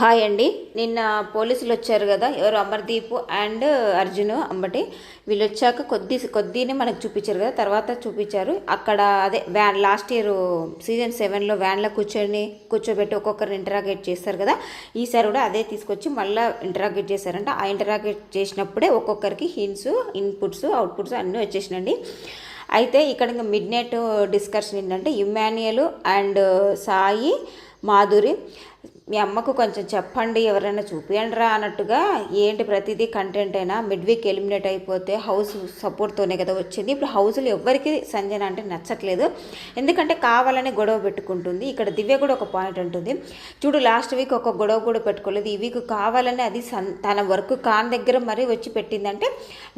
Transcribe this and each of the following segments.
Hi అండి. నిన్న పోలీసులు వచ్చారు కదా ఎవరు? అమర్దీప్ అండ్ అర్జున్ అంబటి. వీళ్ళు వచ్చాక కొద్ది కొద్దినే మనకు చూపించారు కదా తర్వాత చూపించారు. అక్కడ అదే వ్యాన్ లాస్ట్ ఇయర్ సీజన్ సెవెన్లో వ్యాన్లో కూర్చొని కూర్చోబెట్టి ఒక్కొక్కరిని ఇంటరాగేట్ చేస్తారు కదా. ఈసారి కూడా అదే తీసుకొచ్చి మళ్ళీ ఇంటరాగేట్ చేశారంట. ఆ ఇంటరాగేట్ చేసినప్పుడే ఒక్కొక్కరికి హింట్స్ ఇన్పుట్స్ అవుట్పుట్స్ అన్నీ వచ్చేసినండి అయితే ఇక్కడ ఇంకా మిడ్ నైట్ డిస్కషన్ ఏంటంటే ఇమాన్యుయల్ అండ్ సాయి మాధురి మీ అమ్మకు కొంచెం చెప్పండి ఎవరైనా చూపియండిరా అన్నట్టుగా ఏంటి ప్రతిదీ కంటెంట్ అయినా మిడ్ వీక్ ఎలిమినేట్ అయిపోతే హౌస్ సపోర్ట్తోనే కదా వచ్చింది. ఇప్పుడు హౌస్లో ఎవరికి సంజన అంటే నచ్చట్లేదు. ఎందుకంటే కావాలని గొడవ పెట్టుకుంటుంది. ఇక్కడ దివ్య కూడా ఒక పాయింట్ ఉంటుంది చూడు లాస్ట్ వీక్ ఒక గొడవ కూడా పెట్టుకోలేదు. ఈ వీక్ కావాలని అది సన్ తన వర్క్ కాన్ దగ్గర మరీ వచ్చి పెట్టిందంటే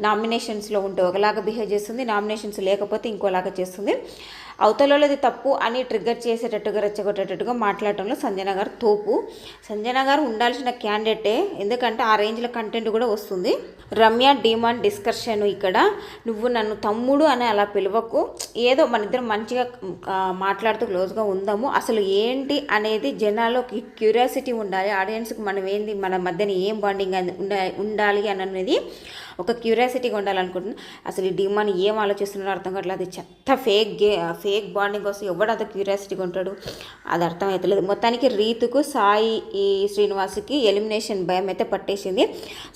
నామినేషన్స్లో ఉంటే ఒకలాగా బిహేవ్ చేస్తుంది. నామినేషన్స్ లేకపోతే ఇంకోలాగా చేస్తుంది. అవతలది తప్పు అని ట్రిగ్గర్ చేసేటట్టుగా రెచ్చగొట్టేటట్టుగా మాట్లాడటంలో సంజన గారు తోపు. సంజన గారు ఉండాల్సిన క్యాండిడేటే ఎందుకంటే ఆ రేంజ్లో కంటెంట్ కూడా వస్తుంది. రమ్య డిమాండ్ డిస్కషన్ ఇక్కడ. నువ్వు నన్ను తమ్ముడు అని అలా పిలవకు. ఏదో మన ఇద్దరం మంచిగా మాట్లాడుతూ క్లోజ్గా ఉందాము. అసలు ఏంటి అనేది జనాల్లోకి క్యూరియాసిటీ ఉండాలి. ఆడియన్స్కి మనం ఏంది మన మధ్యన ఏం బాండింగ్ ఉండాలి అని అనేది ఒక క్యూరియాసిటీగా ఉండాలనుకుంటున్నాను అసలు ఈ డిమాన్ ఏం ఆలోచిస్తున్నాడో అర్థం కావట్లేదు. అది చెత్త ఫేక్ గే ఫేక్ బాండింగ్ కోసం ఎవడు అంత క్యూరియాసిటీగా ఉంటాడు? అది అర్థమవుతలేదు మొత్తానికి రీతుకు సాయి ఈ శ్రీనివాస్కి ఎలిమినేషన్ భయం అయితే పట్టేసింది.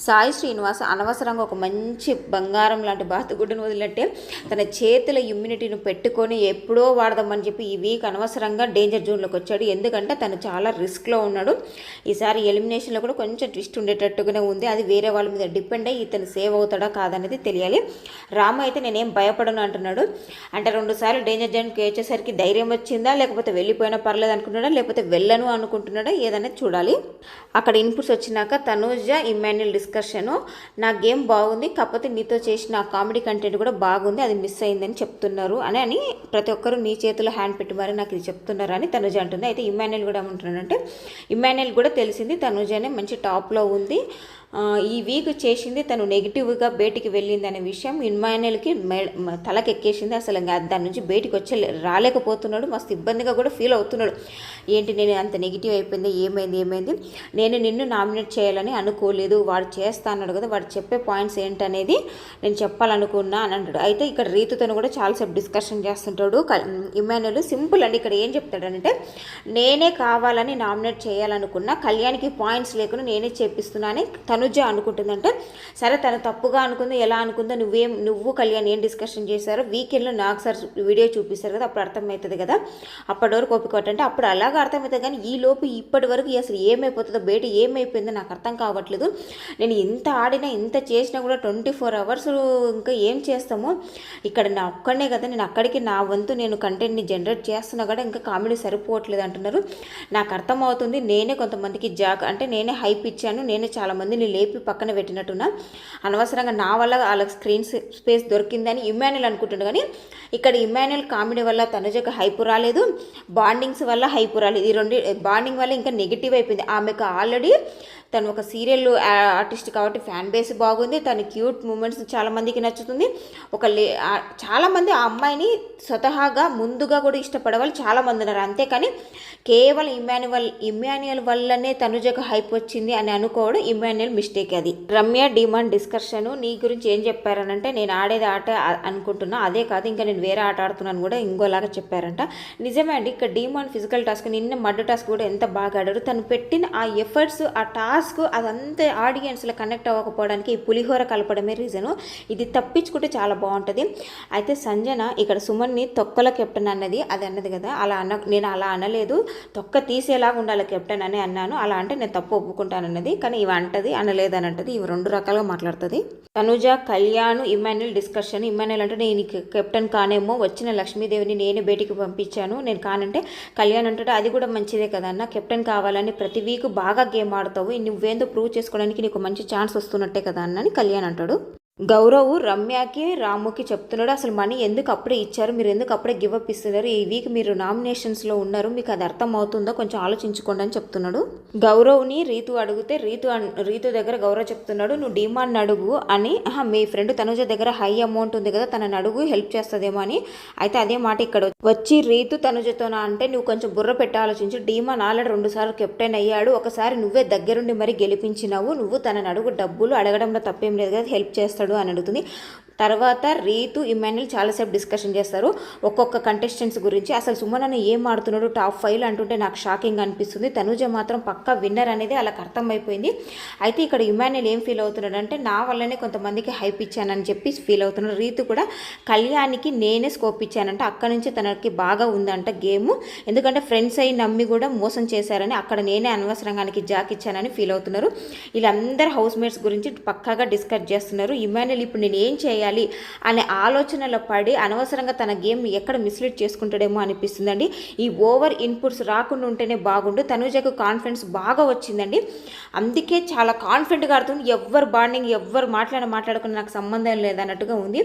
సాయి శ్రీనివాస్ అనవసరంగా ఒక మంచి బంగారం లాంటి బాతుగుడ్డును వదిలినట్టే తన చేతుల ఇమ్యూనిటీని పెట్టుకొని ఎప్పుడో వాడదామని చెప్పి ఈ వీక్ అనవసరంగా డేంజర్ జోన్లోకి వచ్చాడు. ఎందుకంటే తను చాలా రిస్క్లో ఉన్నాడు. ఈసారి ఎలిమినేషన్లో కూడా కొంచెం ట్విస్ట్ ఉండేటట్టుగానే ఉంది. అది వేరే వాళ్ళ మీద డిపెండ్ అయ్యి ఇతను సేవ్ అవుతాడా కాదనేది తెలియాలి. రాము అయితే నేనేం భయపడను అంటున్నాడు. అంటే రెండుసార్లు డేంజర్ జోన్కి వచ్చేసరికి ధైర్యం వచ్చిందా లేకపోతే వెళ్ళిపోయినా పర్లేదు అనుకుంటున్నాడా లేకపోతే వెళ్ళను అనుకుంటున్నాడా ఏదనేది చూడాలి. అక్కడ ఇన్పుట్స్ వచ్చినాక తనూజ ఇమాన్యుల్ డిస్కషను నా గేమ్ బాగుంది కాకపోతే నీతో చేసిన ఆ కామెడీ కంటెంట్ కూడా బాగుంది అది మిస్ అయిందని చెప్తున్నారు అని అని ప్రతి ఒక్కరు నీ చేతిలో హ్యాండ్ పెట్టి మరి నాకు ఇది చెప్తున్నారు అని తనుజ అంటుంది. అయితే ఇమాన్యుల్ కూడా ఏమంటున్నాడంటే ఇమాన్యుల్ కూడా తెలిసింది తనుజనే మంచి టాప్లో ఉంది. ఈ వీక్ చేసింది తను నెగిటివ్గా బయటికి వెళ్ళింది అనే విషయం ఇన్మాయినల్కి తలకెక్కేసింది. అసలు ఇంకా దాని నుంచి బయటికి వచ్చే రాలేకపోతున్నాడు. మస్తు ఇబ్బందిగా కూడా ఫీల్ అవుతున్నాడు. ఏంటి నేను అంత నెగిటివ్ అయిపోయింది? ఏమైంది? ఏమైంది? నేను నిన్ను నామినేట్ చేయాలని అనుకోలేదు. వాడు చేస్తా అన్నాడు కదా వాడు చెప్పే పాయింట్స్ ఏంటనేది నేను చెప్పాలనుకున్నా అని అంటాడు. అయితే ఇక్కడ రీతుతో కూడా చాలాసేపు డిస్కషన్ చేస్తుంటాడు. ఇమాన్యుల్ సింపుల్ అండి. ఇక్కడ ఏం చెప్తాడంటే నేనే కావాలని నామినేట్ చేయాలనుకున్నా కళ్యాణ్కి పాయింట్స్ లేకుండా నేనే చేపిస్తున్నా అని తనుజ అనుకుంటుందంటే సరే తను తప్పుగా అనుకుందో ఎలా అనుకుందో నువ్వేం నువ్వు కళ్యాణ్ ఏం డిస్కషన్ చేశారో వీకెండ్లో నాకు సార్ వీడియో చూపిస్తారు కదా అప్పుడు అర్థమవుతుంది కదా. అప్పటి వరకు ఓపిక అంటే అప్పుడు అలాగా అర్థమవుతుంది కానీ ఈ లోపు ఇప్పటి వరకు అసలు ఏమైపోతుందో బయట ఏమైపోయిందో నాకు అర్థం కావట్లేదు. నేను ఎంత ఆడినా ఎంత చేసినా కూడా ట్వంటీ ఫోర్ అవర్స్ ఇంకా ఏం చేస్తామో ఇక్కడ నా ఒక్కడనే కదా నేను అక్కడికి నా వంతు నేను కంటెంట్ని జనరేట్ చేస్తున్నా కూడా ఇంకా కామెడీ సరిపోవట్లేదు అంటున్నారు. నాకు అర్థమవుతుంది నేనే కొంతమందికి జాగ్ అంటే నేనే హైప్ ఇచ్చాను నేనే చాలామందిని లేపి పక్కన పెట్టినట్టున్న. అనవసరంగా నా వల్ల వాళ్ళకి స్క్రీన్ స్పేస్ దొరికిందని ఇమాన్యుల్ అనుకుంటుండే కానీ ఇక్కడ ఇమాన్యుల్ కామెడీ వల్ల తనుజకు హైపు రాలేదు బాండింగ్స్ వల్ల హైపు రాలేదు. ఈ రెండు బాండింగ్ వల్ల ఇంకా నెగిటివ్ అయిపోయింది. ఆమెకు ఆల్రెడీ తను ఒక సీరియల్ ఆర్టిస్ట్ కాబట్టి ఫ్యాన్ బేస్ బాగుంది. తన క్యూట్ మూమెంట్స్ చాలామందికి నచ్చుతుంది. ఒక లే చాలామంది ఆ అమ్మాయిని స్వతహాగా ముందుగా కూడా ఇష్టపడేవాళ్ళు చాలామంది ఉన్నారు. అంతేకాని కేవలం ఇమాన్యువల్ ఇమాన్యుయల్ వల్లనే తనుజకు హైప్ వచ్చింది అని అనుకోవడం ఇమాన్యుయల్ మిస్టేక్ అది. రమ్య డిమాండ్ డిస్కషన్ నీ గురించి ఏం చెప్పారనంటే నేను ఆడేది ఆట అనుకుంటున్నా. అదే కాదు ఇంకా నేను వేరే ఆట ఆడుతున్నాను కూడా ఇంకోలాగా చెప్పారంట. నిజమే అండి ఇక్కడ డిమాండ్ ఫిజికల్ టాస్క్ నిన్న మడ్ టాస్క్ కూడా ఎంత బాగా ఆడారు. తను పెట్టిన ఆ ఎఫర్ట్స్ ఆ టాస్క్ మాస్క్ అదంతా ఆడియన్స్లో కనెక్ట్ అవ్వకపోవడానికి ఈ పులిహోర కలపడమే రీజను. ఇది తప్పించుకుంటే చాలా బాగుంటుంది. అయితే సంజన ఇక్కడ సుమన్ని తొక్కల కెప్టెన్ అన్నది అది అన్నది కదా అలా అన్న నేను అలా అనలేదు. తొక్క తీసేలాగా ఉండాలి కెప్టెన్ అని అన్నాను. అలా అంటే నేను తప్పు ఒప్పుకుంటాను అన్నది. కానీ ఇవి అంటది అనలేదు అని అంటది. ఇవి రెండు రకాలుగా మాట్లాడుతుంది. Tanuja Kalyan Emmanuel discussion. Emmanuel అంటే నేను కెప్టెన్ కానేమో వచ్చిన లక్ష్మీదేవిని నేనే బయటికి పంపించాను. నేను కానంటే కళ్యాణ్ అంటే అది కూడా మంచిదే కదా కెప్టెన్ కావాలని ప్రతి వీక్ బాగా గేమ్ ఆడతావు నువ్వేందో ప్రూవ్ చేసుకోవడానికి నీకు మంచి ఛాన్స్ వస్తున్నట్టే కదా అన్నని కళ్యాణ్ అంటాడు. గౌరవ్ రమ్యకి రాముకి చెప్తున్నాడు. అసలు మనీ ఎందుకు అప్పుడే ఇచ్చారు? మీరు ఎందుకు అప్పుడే గివ్ అప్ ఇస్తున్నారు? ఈ వీక్ మీరు నామినేషన్స్లో ఉన్నారు. మీకు అది అర్థం అవుతుందో కొంచెం ఆలోచించుకోండి అని చెప్తున్నాడు. గౌరవ్ని రీతు అడిగితే రీతు రీతు దగ్గర గౌరవ్ చెప్తున్నాడు నువ్వు డిమాండ్ అడుగు అని మీ ఫ్రెండ్ తనుజ దగ్గర హై అమౌంట్ ఉంది కదా తనని అడుగు హెల్ప్ చేస్తుందేమో అని. అయితే అదే మాట ఇక్కడ వచ్చి రీతు తనుజతోనా అంటే నువ్వు కొంచెం బుర్ర పెట్టి ఆలోచించు. డీమాన్ ఆల్రెడీ రెండు సార్లు కెప్టెన్ అయ్యాడు. ఒకసారి నువ్వే దగ్గరుండి మరి గెలిపించినావు. నువ్వు తనని అడుగు డబ్బులు అడగడంలో తప్పేం లేదు కదా హెల్ప్ చేస్తాడు అని అడుగుతుంది. తర్వాత రీతు ఇమాన్యుల్ చాలాసేపు డిస్కషన్ చేస్తారు. ఒక్కొక్క కంటెస్టెంట్స్ గురించి అసలు సుమన్ అన్న ఏం ఆడుతున్నాడు టాప్ ఫైవ్ అంటుంటే నాకు షాకింగ్ అనిపిస్తుంది. తనుజ మాత్రం పక్కా విన్నర్ అనేది వాళ్ళకి అర్థమైపోయింది. అయితే ఇక్కడ ఇమాన్యుల్ ఏం ఫీల్ అవుతున్నాడు అంటే నా వల్లనే కొంతమందికి హైప్ ఇచ్చానని చెప్పి ఫీల్ అవుతున్నాడు. రీతు కూడా కళ్యాణ్కి నేనే స్కోప్ ఇచ్చానంట. అక్కడ నుంచి తనకి బాగా ఉందంట గేమ్. ఎందుకంటే ఫ్రెండ్స్ అయి నమ్మి కూడా మోసం చేశారని అక్కడ నేనే అనవసరంగానికి జాక్ ఇచ్చానని ఫీల్ అవుతున్నారు. వీళ్ళందరూ హౌస్ మేట్స్ గురించి పక్కాగా డిస్కస్ చేస్తున్నారు. ఇమాన్యుల్ ఇప్పుడు నేను ఏం చేయాలి అనే ఆలోచనలో పడి అనవసరంగా తన గేమ్ని ఎక్కడ మిస్లీడ్ చేసుకుంటాడేమో అనిపిస్తుందండి. ఈ ఓవర్ ఇన్పుట్స్ రాకుండా ఉంటేనే బాగుండు. తనుజకు కాన్ఫిడెన్స్ బాగా వచ్చిందండి. అందుకే చాలా కాన్ఫిడెంట్గా ఆడుతుంది ఎవ్వరు బాండింగ్ ఎవ్వరు మాట్లాడ మాట్లాడుకున్న నాకు సంబంధం లేదన్నట్టుగా ఉంది.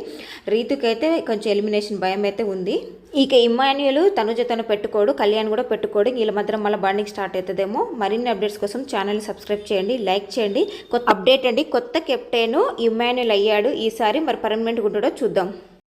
రీతుకైతే కొంచెం ఎలిమినేషన్ భయం అయితే ఉంది. ఇక ఇమాన్యులు తనుజ తను పెట్టుకోడు కళ్యాణ్ కూడా పెట్టుకోడు. వీళ్ళ మాత్రం మళ్ళీ బాండింగ్ స్టార్ట్ అవుతుందేమో మరిన్ని అప్డేట్స్ కోసం ఛానల్ సబ్స్క్రైబ్ చేయండి లైక్ చేయండి. కొత్త అప్డేట్ అండి. కొత్త కెప్టెన్ ఇమాన్యుల్ అయ్యాడు ఈసారి. మరి పర్మనెంట్గా ఉంటాడో చూద్దాం.